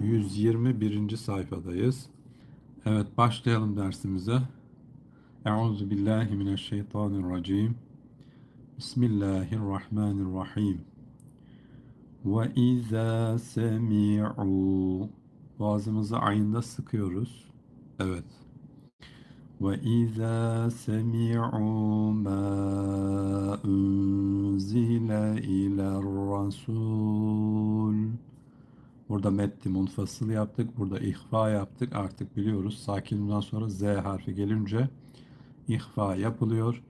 121. sayfadayız. Evet başlayalım dersimize. Euzu billahi mineşşeytanirracim. Bismillahirrahmanirrahim. Ve izâ semi'u Boğazımızı ayında sıkıyoruz. Evet. Ve izâ semi'u mâ unzile iler rasul Burada metti munfasıl yaptık. Burada ihfa yaptık. Artık biliyoruz. Sakinimden sonra Z harfi gelince ihfa yapılıyor.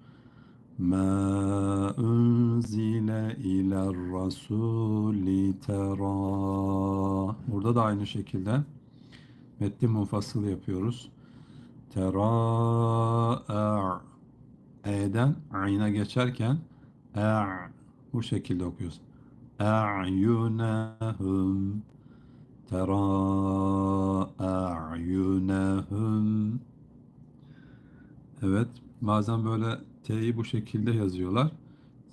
Ma unzile iler rasuli tera. Burada da aynı şekilde metni munfasıl yapıyoruz. Tera E'den ayna geçerken a bu şekilde okuyoruz. A'yunahum tera a'yunahum Evet, bazen böyle T'yi bu şekilde yazıyorlar.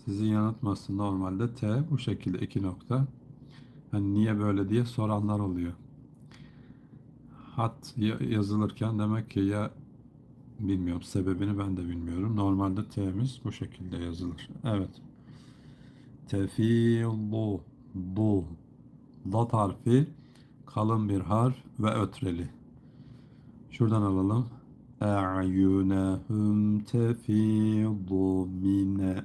Sizi yanıltmasın normalde T bu şekilde iki nokta. Hani niye böyle diye soranlar oluyor. Hat yazılırken demek ki ya bilmiyorum sebebini ben de bilmiyorum. Normalde T'miz bu şekilde yazılır. Evet. Tefillu bu lat harfi kalın bir harf ve ötreli. Şuradan alalım. E'yunehum tefiddu mine.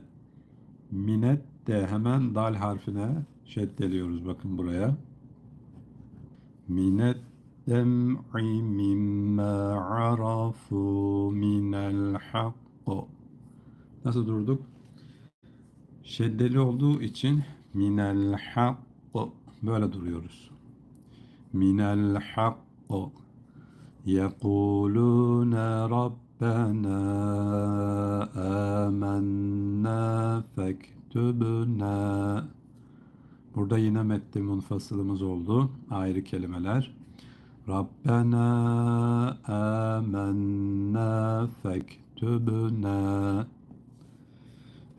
Minet de hemen dal harfine şeddeliyoruz. Bakın buraya. Minet dem'i mimma arafu minel hakku. Nasıl durduk? Şeddeli olduğu için minel hakku böyle duruyoruz. Minel hakku يقولون ربنا آمنا فاktubna Burada yine metni munfasılımız oldu. Ayrı kelimeler. Rabbena amennâ fektubna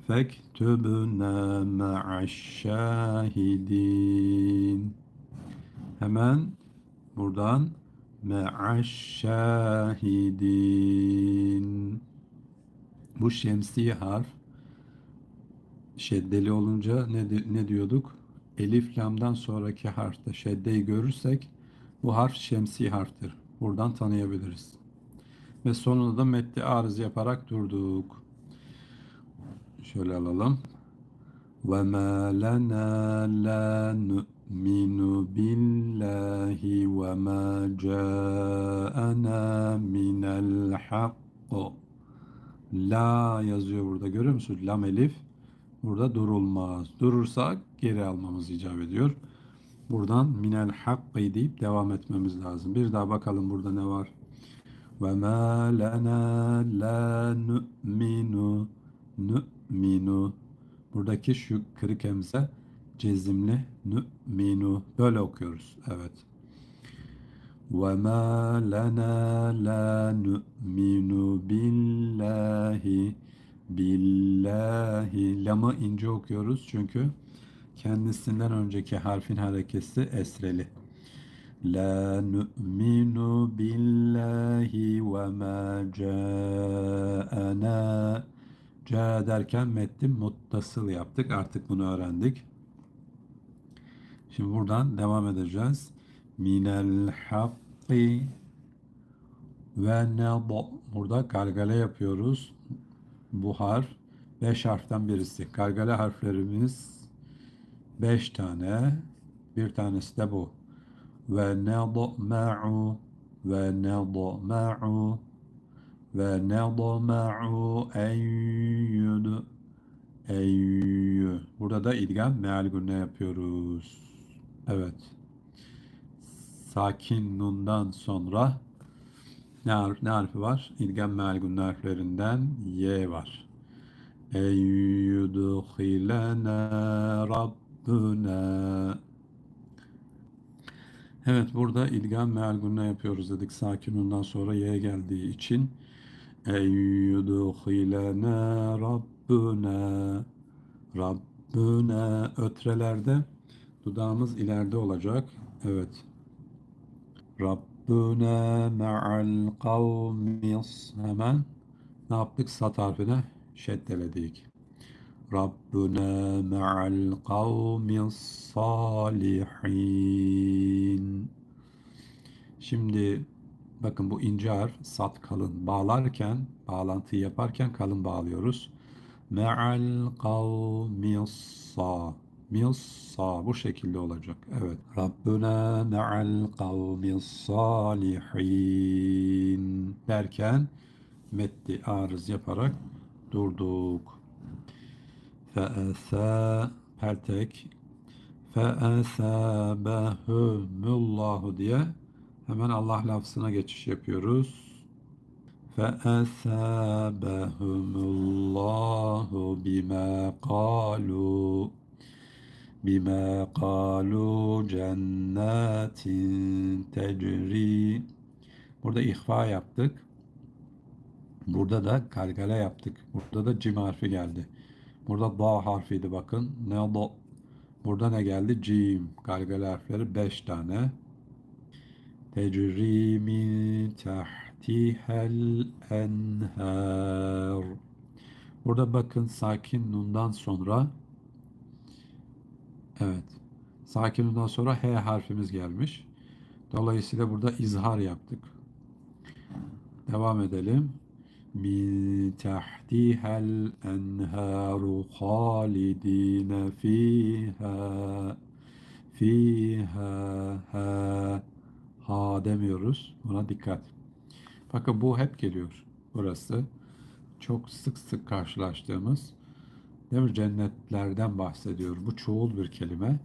fektubna ma'aşşahidin Hemen buradan me'aşşahidin. Bu şemsi harf şeddeli olunca ne, ne diyorduk? Elif lamdan sonraki harfte şeddeyi görürsek bu harf şemsi harftir. Buradan tanıyabiliriz. Ve sonunda da metni arız yaparak durduk. Şöyle alalım. Ma lana la نؤمن بالله وما جاءنا من الحق La yazıyor burada görüyor musun? Lam elif. Burada durulmaz. Durursak geri almamız icap ediyor. Buradan minel hakkı deyip devam etmemiz lazım. Bir daha bakalım burada ne var. Ve ma lana la nu'minu nu'minu. Buradaki şu kırık emze cezimli nu'minu böyle okuyoruz. Evet. Ve ma lana la nu'minu billahi billahi lamı ince okuyoruz çünkü kendisinden önceki harfin harekesi esreli. La nu'minu billahi ve ma ca'ana ca derken metni muttasıl yaptık. Artık bunu öğrendik. Şimdi buradan devam edeceğiz. Minel hakki ve nebo. Burada gargale yapıyoruz. Bu harf beş harften birisi. Gargale harflerimiz beş tane. Bir tanesi de bu. Ve nebo ma'u ve nebo ma'u ve nebo ma'u eyyüdü eyyü. Burada da idgam meal günne yapıyoruz. Evet. Sakin nundan sonra ne, harf, ne harfi var? İlgen melgun harflerinden Y var. Eyyudhilene Rabbuna Evet burada ilgam mealgunna yapıyoruz dedik. Sakin ondan sonra Y geldiği için Eyyudhilene Rabbuna Rabbuna ötrelerde Dudağımız ileride olacak. Evet. Rabbuna ma'al kavmis hemen ne yaptık? Sat harfine şeddeledik. Rabbuna ma'al kavmis salihin. Şimdi bakın bu ince harf sat kalın bağlarken bağlantıyı yaparken kalın bağlıyoruz. Me'al kavmis sa Missa bu şekilde olacak. Evet. Rabbuna me'al kavmis salihin derken metni arız yaparak durduk. Fe'esa peltek fe'esabehumullahu diye hemen Allah lafzına geçiş yapıyoruz. فَأَثَابَهُمُ بِمَا قَالُوا بِمَا قَالُوا جَنَّاتٍ تَجْرِي Burada ihfa yaptık. Burada da kalgale yaptık. Burada da cim harfi geldi. Burada da harfiydi bakın. Ne da? Burada ne geldi? Cim. Galgale harfleri 5 tane. Tecri min tahtihel enhar. Burada bakın sakin nundan sonra evet sakin nundan sonra H harfimiz gelmiş. Dolayısıyla burada izhar yaptık. Devam edelim. Min tahtihel enharu halidine fiha fiha ha ha demiyoruz. Buna dikkat. Bakın bu hep geliyor. Burası çok sık sık karşılaştığımız değil mi? Cennetlerden bahsediyor. Bu çoğul bir kelime.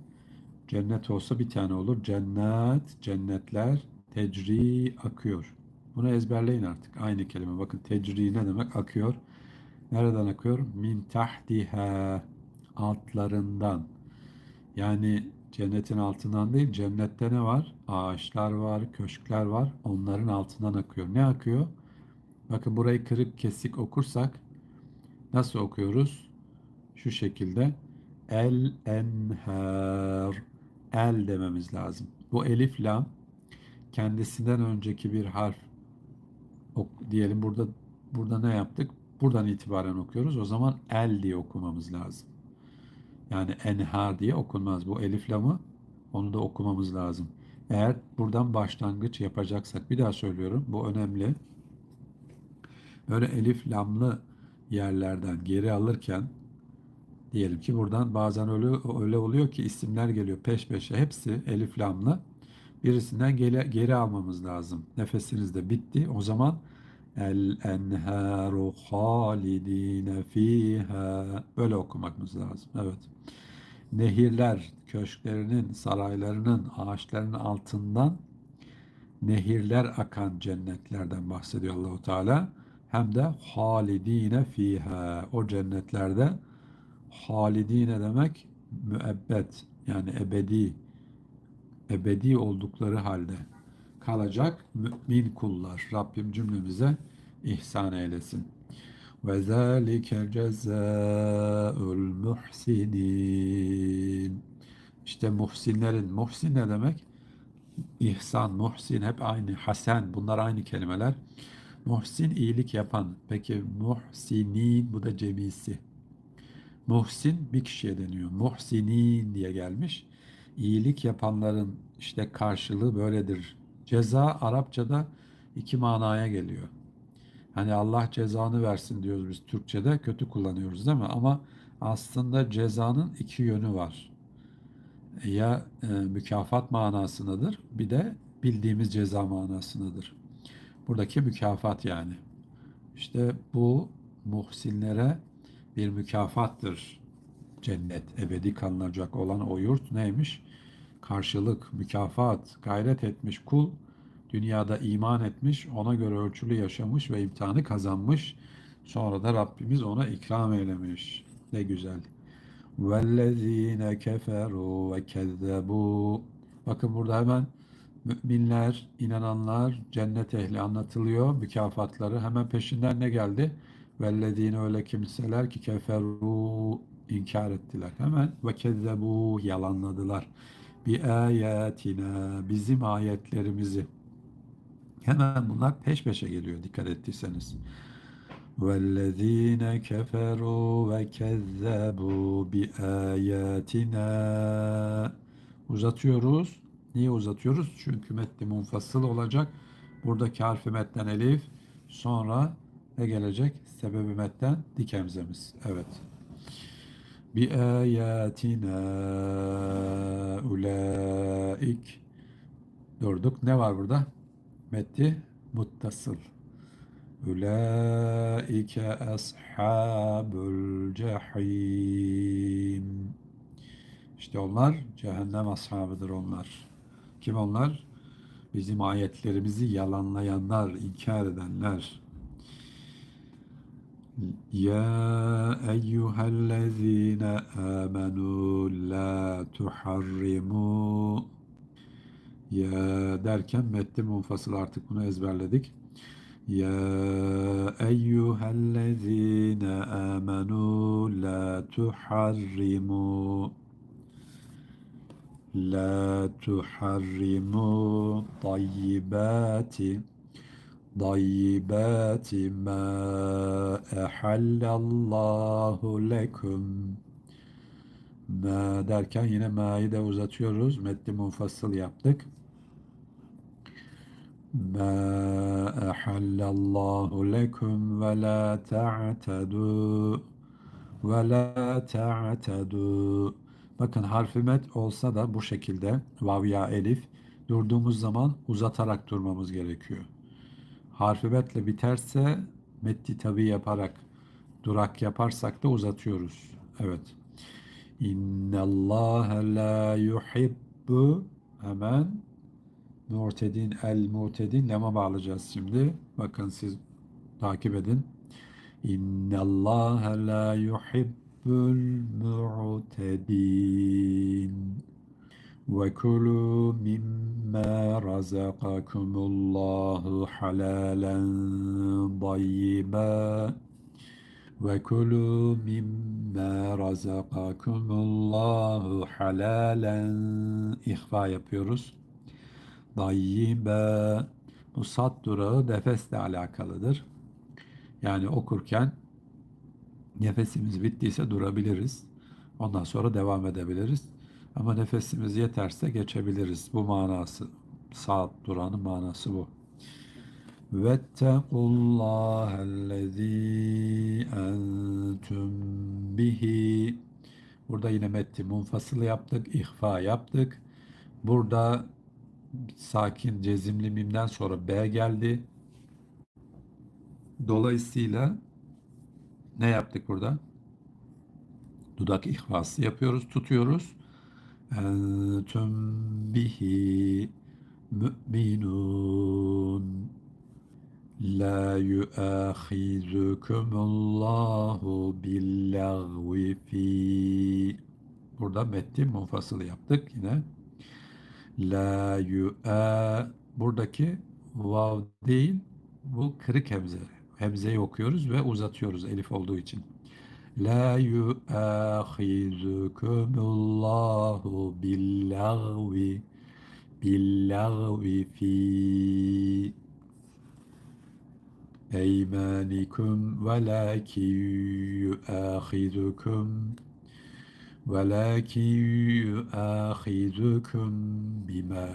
Cennet olsa bir tane olur. Cennet, cennetler, tecri akıyor. Bunu ezberleyin artık. Aynı kelime. Bakın tecri ne demek? Akıyor. Nereden akıyor? Min tahtiha altlarından. Yani cennetin altından değil, cennette ne var? Ağaçlar var, köşkler var. Onların altından akıyor. Ne akıyor? Bakın burayı kırık kesik okursak nasıl okuyoruz? Şu şekilde el enher el dememiz lazım. Bu elif lam kendisinden önceki bir harf ok, diyelim burada burada ne yaptık? Buradan itibaren okuyoruz. O zaman el diye okumamız lazım. Yani enhar diye okunmaz. Bu elif lamı onu da okumamız lazım. Eğer buradan başlangıç yapacaksak bir daha söylüyorum. Bu önemli. Böyle elif lamlı yerlerden geri alırken diyelim ki buradan bazen öyle, öyle oluyor ki isimler geliyor peş peşe hepsi elif lamlı. Birisinden geri, geri almamız lazım. Nefesiniz de bitti. O zaman el enharu halidine fiha böyle okumamız lazım. Evet. Nehirler köşklerinin, saraylarının, ağaçlarının altından nehirler akan cennetlerden bahsediyor Allahu Teala. Hem de halidine fiha. O cennetlerde halidine demek müebbet yani ebedi ebedi oldukları halde kalacak mümin kullar. Rabbim cümlemize ihsan eylesin. Ve zâlike cezâ'ul muhsinin. İşte muhsinlerin, muhsin ne demek? İhsan, muhsin hep aynı, hasen bunlar aynı kelimeler. Muhsin iyilik yapan. Peki muhsinin bu da cemisi. Muhsin bir kişiye deniyor. Muhsinin diye gelmiş. İyilik yapanların işte karşılığı böyledir. Ceza Arapçada iki manaya geliyor. Hani Allah cezanı versin diyoruz biz Türkçe'de kötü kullanıyoruz değil mi? Ama aslında cezanın iki yönü var. Ya e, mükafat manasındadır bir de bildiğimiz ceza manasındadır. Buradaki mükafat yani. İşte bu muhsinlere bir mükafattır. Cennet, ebedi kalınacak olan o yurt neymiş? Karşılık, mükafat, gayret etmiş kul, dünyada iman etmiş, ona göre ölçülü yaşamış ve imtihanı kazanmış. Sonra da Rabbimiz ona ikram eylemiş. Ne güzel. وَالَّذ۪ينَ كَفَرُوا وَكَذَّبُوا Bakın burada hemen müminler, inananlar, cennet ehli anlatılıyor. Mükafatları hemen peşinden ne geldi? Vellezine öyle kimseler ki keferu inkar ettiler. Hemen ve kezzebu yalanladılar. Bi ayatina bizim ayetlerimizi Hemen bunlar peş peşe geliyor dikkat ettiyseniz. وَالَّذ۪ينَ كَفَرُوا وَكَذَّبُوا بِآيَاتِنَا Uzatıyoruz. Niye uzatıyoruz? Çünkü metni munfasıl olacak. Buradaki harfi metten elif. Sonra ne gelecek? Sebebi metten dik hemzemiz. Evet. Bi ayatina ulaik durduk. Ne var burada? Metti muttasıl. Ulaike ashabul cehim. İşte onlar cehennem ashabıdır onlar. Kim onlar? Bizim ayetlerimizi yalanlayanlar, inkar edenler. Ya eyyühellezine amenu la tuharrimu. Ya derken metni munfasıl artık bunu ezberledik. Ya eyyühellezine amenu la tuharrimu. La tuharrimu tayyibati tayyibati ma ehallallahu lekum ma derken yine ma'yı da uzatıyoruz. Metni munfasıl yaptık. ما أحل الله لكم ولا تعتدوا ولا تعتدوا Bakın harfi met olsa da bu şekilde vav ya elif durduğumuz zaman uzatarak durmamız gerekiyor. Harfi metle biterse metti tabi yaparak durak yaparsak da uzatıyoruz. Evet. İnnallâhe la yuhibbu hemen Mu'tedin el mu'tedin lema bağlayacağız şimdi. Bakın siz takip edin. İnnallâhe la yuhibbul mu'tedin. Ve kulu mimma razakakumullahu halalen dayyiba. Ve kulu mimma razakakumullahu halalen ihfa yapıyoruz. Dayyibe. Bu sat durağı nefesle alakalıdır. Yani okurken nefesimiz bittiyse durabiliriz. Ondan sonra devam edebiliriz. Ama nefesimiz yeterse geçebiliriz. Bu manası. Saat duranın manası bu. Vettequllâhellezî entüm bihi Burada yine metti munfasıl yaptık, ihfa yaptık. Burada sakin cezimli mimden sonra B geldi. Dolayısıyla ne yaptık burada? Dudak ihvası yapıyoruz, tutuyoruz. Entüm bihi müminun La yuahizukumullahu billagvi fi Burada metti munfasılı yaptık yine. La yu'a buradaki vav değil bu kırık hemze. Hemzeyi okuyoruz ve uzatıyoruz elif olduğu için. La yuâhizükümullahu billahvi billahvi fi eymanikum velakin yuâhizukum velakin yuâhizukum bima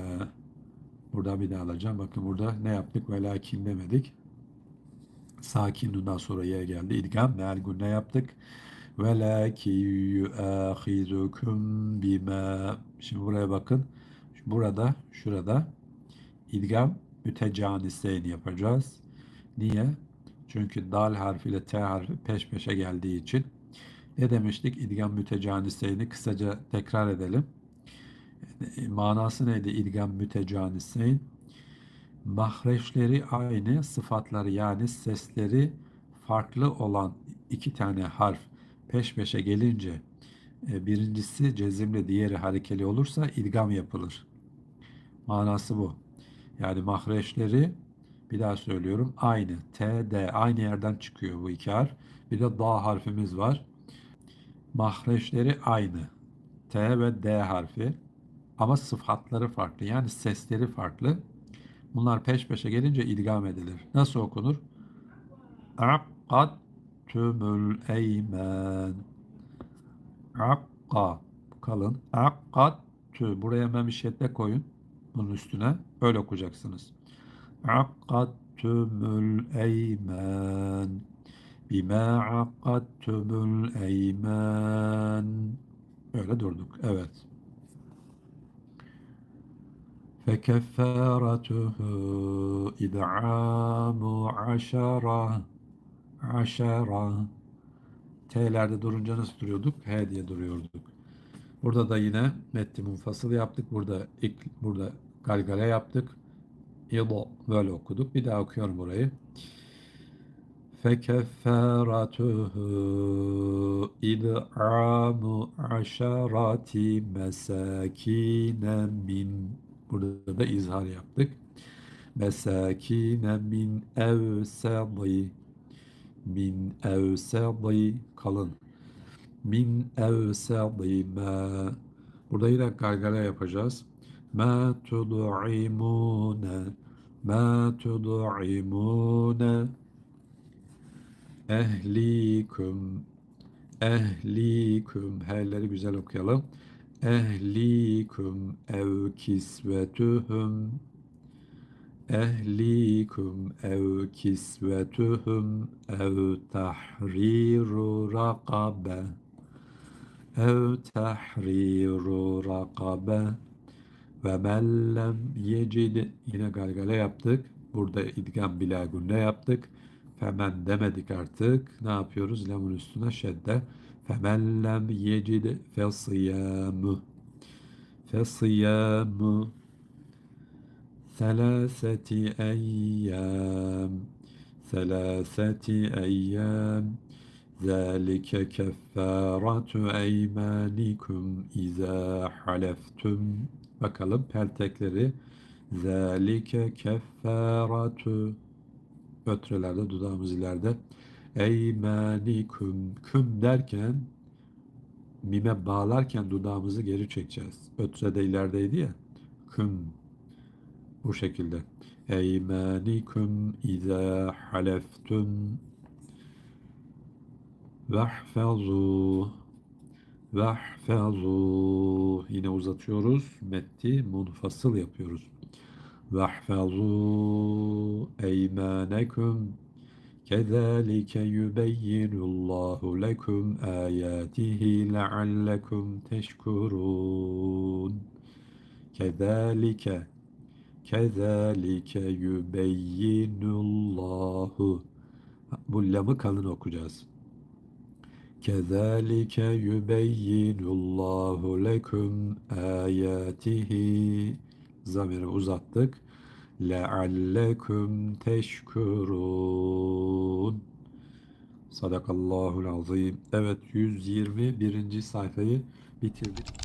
Buradan bir daha alacağım. Bakın burada ne yaptık? Velakin demedik. Sakin bundan sonra ye geldi. İdgam meal ne yaptık? Velakin yu'ahizukum bima. Şimdi buraya bakın. Burada, şurada idgam mütecaniseyn yapacağız. Niye? Çünkü dal harfi ile t harfi peş peşe geldiği için ne demiştik? İdgam mütecaniseyni kısaca tekrar edelim. Manası neydi idgam mütecaniseyn? Mahreçleri aynı, sıfatları yani sesleri farklı olan iki tane harf peş peşe gelince e, birincisi cezimle diğeri harekeli olursa idgam yapılır. Manası bu. Yani mahreçleri bir daha söylüyorum aynı. T, D aynı yerden çıkıyor bu iki harf. Bir de da harfimiz var mahreçleri aynı. T ve D harfi ama sıfatları farklı. Yani sesleri farklı. Bunlar peş peşe gelince idgam edilir. Nasıl okunur? Akkadtümül eymen. Akka kalın. Akkadtü. Buraya hemen bir şedde koyun. Bunun üstüne. Öyle okuyacaksınız. Akkadtümül eymen. Bima akkadtümül eymen. Öyle durduk. Evet. فكفارته إدعام عشرة عشرة T'lerde durunca nasıl duruyorduk? H diye duruyorduk. Burada da yine metni munfasıl yaptık. Burada ilk, burada galgale yaptık. İbo böyle okuduk. Bir daha okuyorum burayı. فكفارته إدعام عشرة مساكين من Burada da izhar yaptık. Mesakine min evsadi. Min evsadi kalın. Min evsadi ma. Burada yine gargara yapacağız. Ma tud'imune. Ma tud'imune. Ehlikum. Ehlikum. Herleri güzel okuyalım ehlikum ev kisvetuhum ehlikum ev kisvetuhum ev tahriru rakabe ev tahriru rakabe ve men lem yecid yine galgale yaptık. Burada idgam bila gunne yaptık. Femen demedik artık. Ne yapıyoruz? Lemun üstüne şedde. فَمَنْ لَمْ يَجِدْ فَصِيَامُ فَصِيَامُ ثَلَاثَةِ أَيَّامٍ ثَلَاثَةِ أَيَّامٍ ذَلِكَ كَفَّارَةُ أَيْمَانِكُمْ إِذَا حَلَفْتُمْ Bakalım peltekleri ذَلِكَ كَفَّارَةُ Ötrelerde dudağımız ileride Eymanikum küm derken mime bağlarken dudağımızı geri çekeceğiz. Ötre de ilerideydi ya. Küm bu şekilde. Eymanikum izâ haleftum vehfezû vehfezû yine uzatıyoruz. Metti munfasıl yapıyoruz. Vehfezû eymanekum كذلك يبين الله لكم آياته لعلكم تشكرون كذلك كذلك يبين الله bu lamı kalın okuyacağız. كذلك يبين الله لكم آياته zamiri uzattık. لَعَلَّكُمْ teşkurun. Sadakallahul azim. Evet 121. sayfayı bitirdik.